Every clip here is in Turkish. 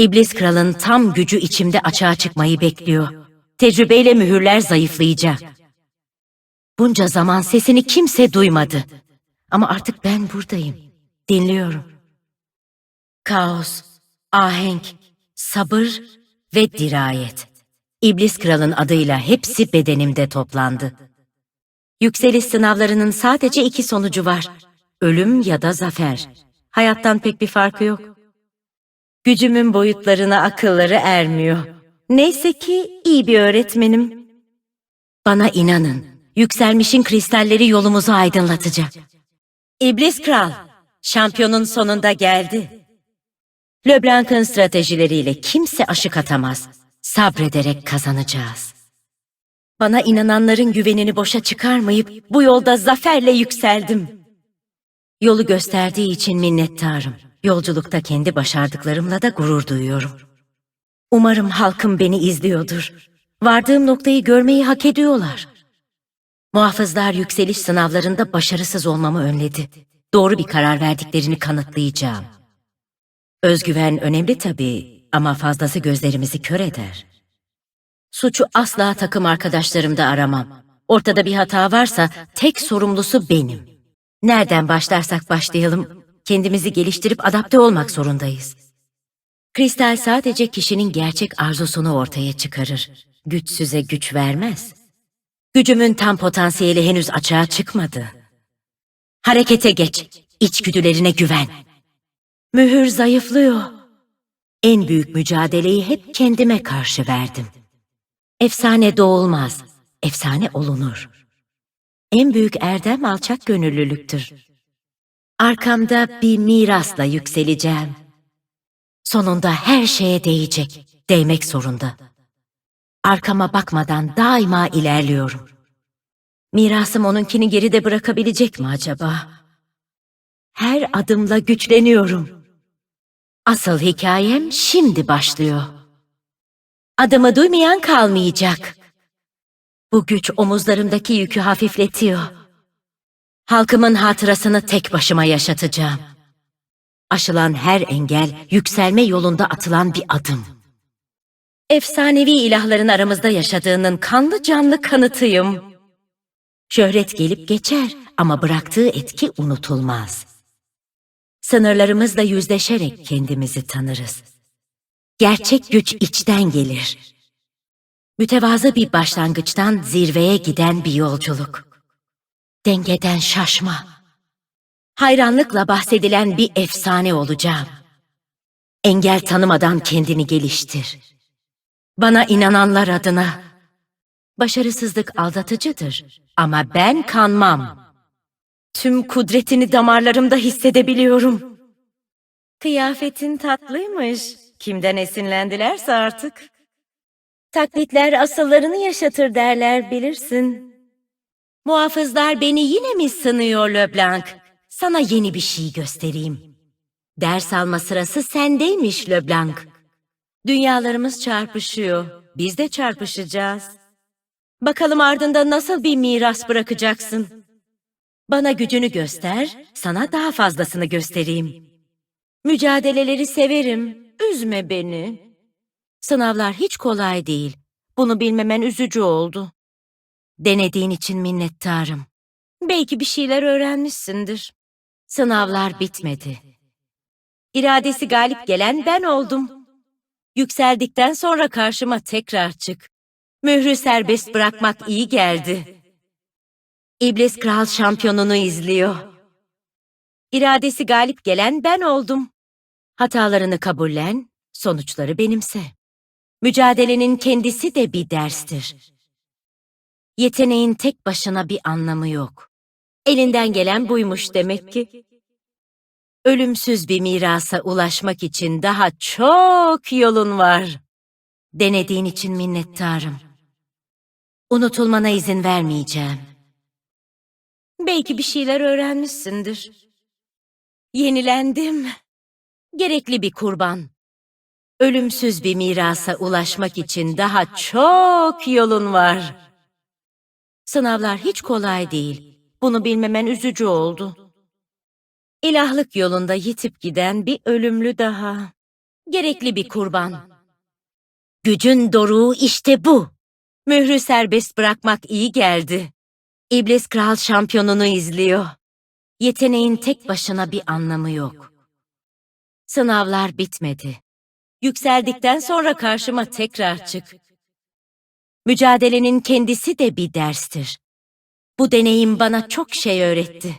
İblis kralın tam gücü içimde açığa çıkmayı bekliyor. Tecrübeyle mühürler zayıflayacak. Bunca zaman sesini kimse duymadı. Ama artık ben buradayım. Dinliyorum. Kaos, ahenk, sabır ve dirayet. İblis kralın adıyla hepsi bedenimde toplandı. Yükseliş sınavlarının sadece iki sonucu var. Ölüm ya da zafer. Hayattan pek bir farkı yok. Gücümün boyutlarına akılları ermiyor. Neyse ki iyi bir öğretmenim. Bana inanın, yükselmişin kristalleri yolumuzu aydınlatacak. İblis Kral, şampiyonun sonunda geldi. Leblanc'ın stratejileriyle kimse aşık atamaz. Sabrederek kazanacağız. Bana inananların güvenini boşa çıkarmayıp bu yolda zaferle yükseldim. Yolu gösterdiği için minnettarım. Yolculukta kendi başardıklarımla da gurur duyuyorum. Umarım halkım beni izliyordur. Vardığım noktayı görmeyi hak ediyorlar. Muhafızlar yükseliş sınavlarında başarısız olmamı önledi. Doğru bir karar verdiklerini kanıtlayacağım. Özgüven önemli tabii ama fazlası gözlerimizi kör eder. Suçu asla takım arkadaşlarımda aramam. Ortada bir hata varsa tek sorumlusu benim. Nereden başlarsak başlayalım, kendimizi geliştirip adapte olmak zorundayız. Kristal sadece kişinin gerçek arzusunu ortaya çıkarır. Güçsüze güç vermez. Gücümün tam potansiyeli henüz açığa çıkmadı. Harekete geç, içgüdülerine güven. Mühür zayıflıyor. En büyük mücadeleyi hep kendime karşı verdim. Efsane doğulmaz, efsane olunur. En büyük erdem alçak gönüllülüktür. Arkamda bir mirasla yükseleceğim. Sonunda her şeye değecek, değmek zorunda. Arkama bakmadan daima ilerliyorum. Mirasım onunkini geride bırakabilecek mi acaba? Her adımla güçleniyorum. Asıl hikayem şimdi başlıyor. Adımı duymayan kalmayacak. Bu güç omuzlarımdaki yükü hafifletiyor. Halkımın hatırasını tek başıma yaşatacağım. Aşılan her engel yükselme yolunda atılan bir adım. Efsanevi ilahların aramızda yaşadığının kanlı canlı kanıtıyım. Şöhret gelip geçer ama bıraktığı etki unutulmaz. Sınırlarımızla yüzleşerek kendimizi tanırız. Gerçek güç içten gelir. Mütevazı bir başlangıçtan zirveye giden bir yolculuk. Dengeden şaşma. Hayranlıkla bahsedilen bir efsane olacağım. Engel tanımadan kendini geliştir. Bana inananlar adına. Başarısızlık aldatıcıdır ama ben kanmam. Tüm kudretini damarlarımda hissedebiliyorum. Kıyafetin tatlıymış. Kimden esinlendilerse artık. Taklitler asıllarını yaşatır derler bilirsin. Muhafızlar beni yine mi sınıyor Leblanc? Sana yeni bir şey göstereyim. Ders alma sırası sendeymiş Leblanc. Dünyalarımız çarpışıyor. Biz de çarpışacağız. Bakalım ardında nasıl bir miras bırakacaksın? Bana gücünü göster, sana daha fazlasını göstereyim. Mücadeleleri severim, üzme beni. Sınavlar hiç kolay değil. Bunu bilmemen üzücü oldu. Denediğin için minnettarım. Belki bir şeyler öğrenmişsindir. Sınavlar bitmedi. İradesi galip gelen ben oldum. Yükseldikten sonra karşıma tekrar çık. Mührü serbest bırakmak iyi geldi. İblis Kral şampiyonunu izliyor. İradesi galip gelen ben oldum. Hatalarını kabullen, sonuçları benimse. Mücadelenin kendisi de bir derstir. Yeteneğin tek başına bir anlamı yok. Elinden gelen buymuş demek ki. Ölümsüz bir mirasa ulaşmak için daha çok yolun var. Denediğin için minnettarım. Unutulmana izin vermeyeceğim. Belki bir şeyler öğrenmişsindir. Yenilendim. Gerekli bir kurban. Ölümsüz bir mirasa ulaşmak için daha çok yolun var. Sınavlar hiç kolay değil. Bunu bilmemen üzücü oldu. İlahlık yolunda yitip giden bir ölümlü daha. Gerekli bir kurban. Gücün doruğu işte bu. Mührü serbest bırakmak iyi geldi. İblis Kral şampiyonunu izliyor. Yeteneğin tek başına bir anlamı yok. Sınavlar bitmedi. Yükseldikten sonra karşıma tekrar çık. Mücadelenin kendisi de bir derstir. Bu deneyim bana çok şey öğretti.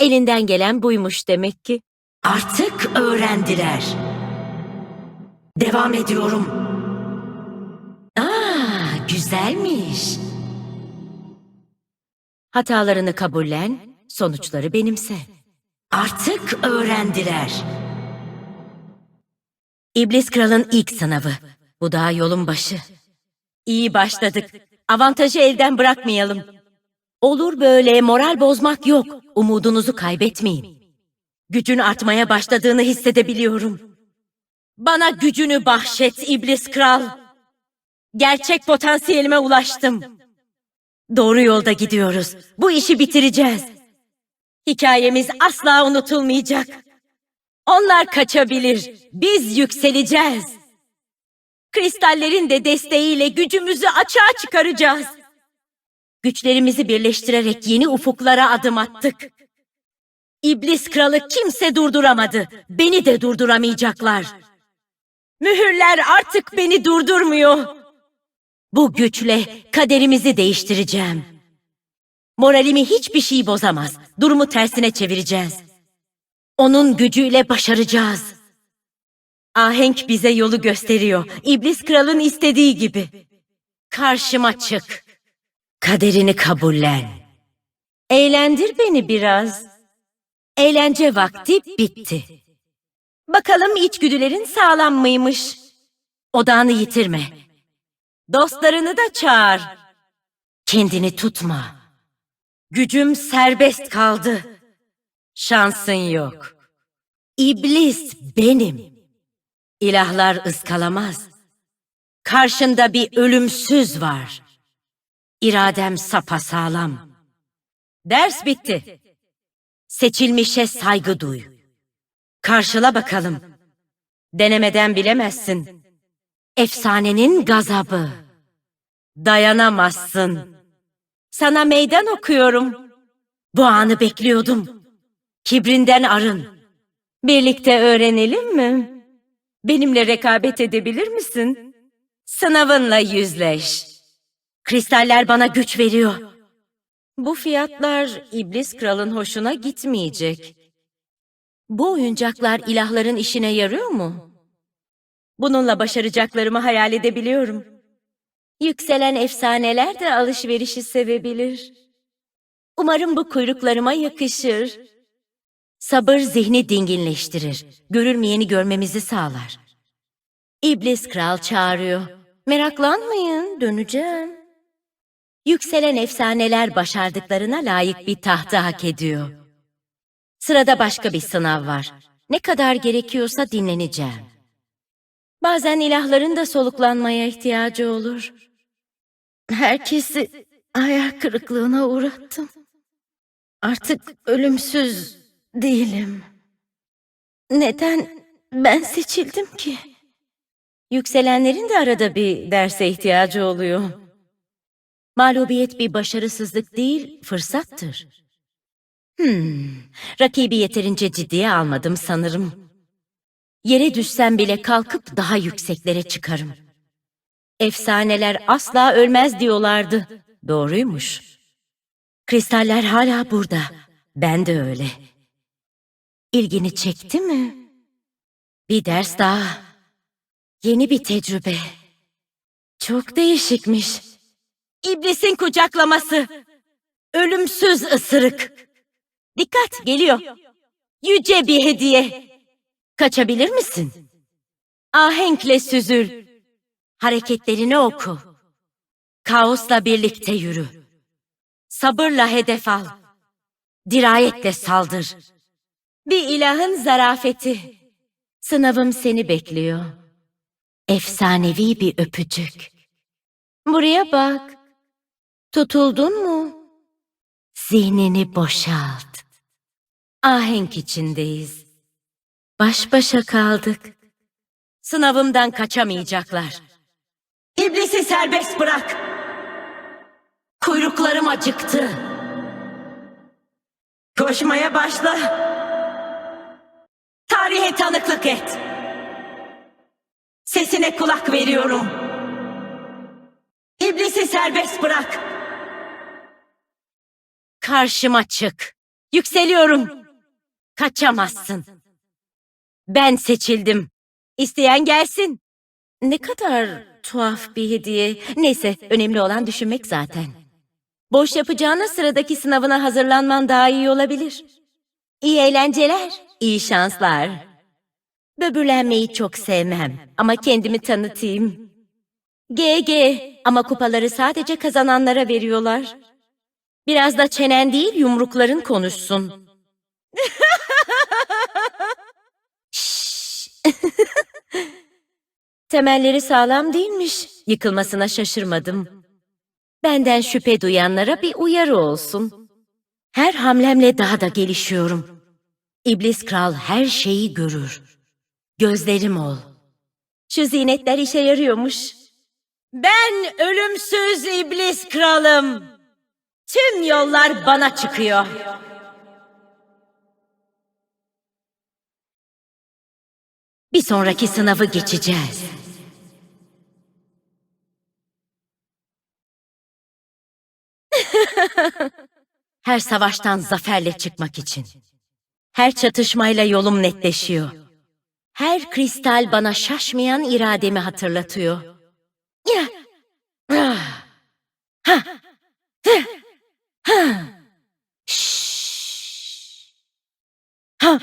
Elinden gelen buymuş demek ki. Artık öğrendiler. Devam ediyorum. Aa, güzelmiş. Hatalarını kabullen, sonuçları benimse. Artık öğrendiler. İblis Kral'ın ilk sınavı. Bu daha yolun başı. İyi başladık. Avantajı elden bırakmayalım. Olur böyle moral bozmak yok. Umudunuzu kaybetmeyin. Gücün artmaya başladığını hissedebiliyorum. Bana gücünü bahşet İblis Kral. Gerçek potansiyelime ulaştım. Doğru yolda gidiyoruz. Bu işi bitireceğiz. Hikayemiz asla unutulmayacak. Onlar kaçabilir. Biz yükseleceğiz. Kristallerin de desteğiyle gücümüzü açığa çıkaracağız. Güçlerimizi birleştirerek yeni ufuklara adım attık. İblis kralı kimse durduramadı. Beni de durduramayacaklar. Mühürler artık beni durdurmuyor. Bu güçle kaderimizi değiştireceğim. Moralimi hiçbir şey bozamaz. Durumu tersine çevireceğiz. Onun gücüyle başaracağız. Ahenk bize yolu gösteriyor. İblis kralın istediği gibi. Karşıma çık. Kaderini kabullen. Eğlendir beni biraz. Eğlence vakti bitti. Bakalım içgüdülerin sağlam mıymış? Odağını yitirme. Dostlarını da çağır. Kendini tutma. Gücüm serbest kaldı. Şansın yok. İblis benim. İlahlar ıskalamaz. Karşında bir ölümsüz var. İradem sapasağlam. Ders bitti. Seçilmişe saygı duy. Karşıla bakalım. Denemeden bilemezsin. Efsanenin gazabı. Dayanamazsın. Sana meydan okuyorum. Bu anı bekliyordum. Kibrinden arın. Birlikte öğrenelim mi? Benimle rekabet edebilir misin? Sınavınla yüzleş. Kristaller bana güç veriyor. Bu fiyatlar İblis Kral'ın hoşuna gitmeyecek. Bu oyuncaklar ilahların işine yarıyor mu? Bununla başaracaklarımı hayal edebiliyorum. Yükselen efsaneler de alışverişi sevebilir. Umarım bu kuyruklarıma yakışır. Sabır zihni dinginleştirir. Görülmeyeni görmemizi sağlar. İblis kral çağırıyor. Meraklanmayın, döneceğim. Yükselen efsaneler başardıklarına layık bir tahtı hak ediyor. Sırada başka bir sınav var. Ne kadar gerekiyorsa dinleneceğim. Bazen ilahların da soluklanmaya ihtiyacı olur. Herkesi hayal kırıklığına uğrattım. Artık ölümsüz değilim. Neden ben seçildim ki? Yükselenlerin de arada bir derse ihtiyacı oluyor. Mağlubiyet bir başarısızlık değil, fırsattır. Hmm, rakibi yeterince ciddiye almadım sanırım. Yere düşsem bile kalkıp daha yükseklere çıkarım. Efsaneler asla ölmez diyorlardı. Doğruymuş. Kristaller hala burada. Ben de öyle. İlgini çekti mi? Bir ders daha. Yeni bir tecrübe. Çok değişikmiş. İblisin kucaklaması. Ölümsüz ısırık. Dikkat geliyor. Yüce bir hediye. Kaçabilir misin? Ahenkle süzül. Hareketlerini oku. Kaosla birlikte yürü. Sabırla hedef al. Dirayetle saldır. Bir ilahın zarafeti. Sınavım seni bekliyor. Efsanevi bir öpücük. Buraya bak. Tutuldun mu? Zihnini boşalt. Ahenk içindeyiz. Baş başa kaldık. Sınavımdan kaçamayacaklar. İblisi serbest bırak. Kuyruklarım acıktı. Koşmaya başla. Tarihe tanıklık et. Sesine kulak veriyorum. İblisi serbest bırak. Karşıma çık. Yükseliyorum. Kaçamazsın. Ben seçildim. İsteyen gelsin. Ne kadar tuhaf bir hediye. Neyse, önemli olan düşünmek zaten. Boş yapacağına sıradaki sınavına hazırlanman daha iyi olabilir. İyi eğlenceler, iyi şanslar. Böbürlenmeyi çok sevmem ama kendimi tanıtayım. GG ama kupaları sadece kazananlara veriyorlar. Biraz da çenen değil yumrukların konuşsun. Temelleri sağlam değilmiş. Yıkılmasına şaşırmadım. Benden şüphe duyanlara bir uyarı olsun. Her hamlemle daha da gelişiyorum. İblis kral her şeyi görür. Gözlerim ol. Şu zinetler işe yarıyormuş. Ben ölümsüz iblis kralım. Tüm yollar bana çıkıyor. Bir sonraki sınavı geçeceğiz. Her savaştan zaferle çıkmak için. Her çatışmayla yolum netleşiyor. Her kristal bana şaşmayan irademi hatırlatıyor. Ya. Ha. Hı. Ha. Şşş. Ha.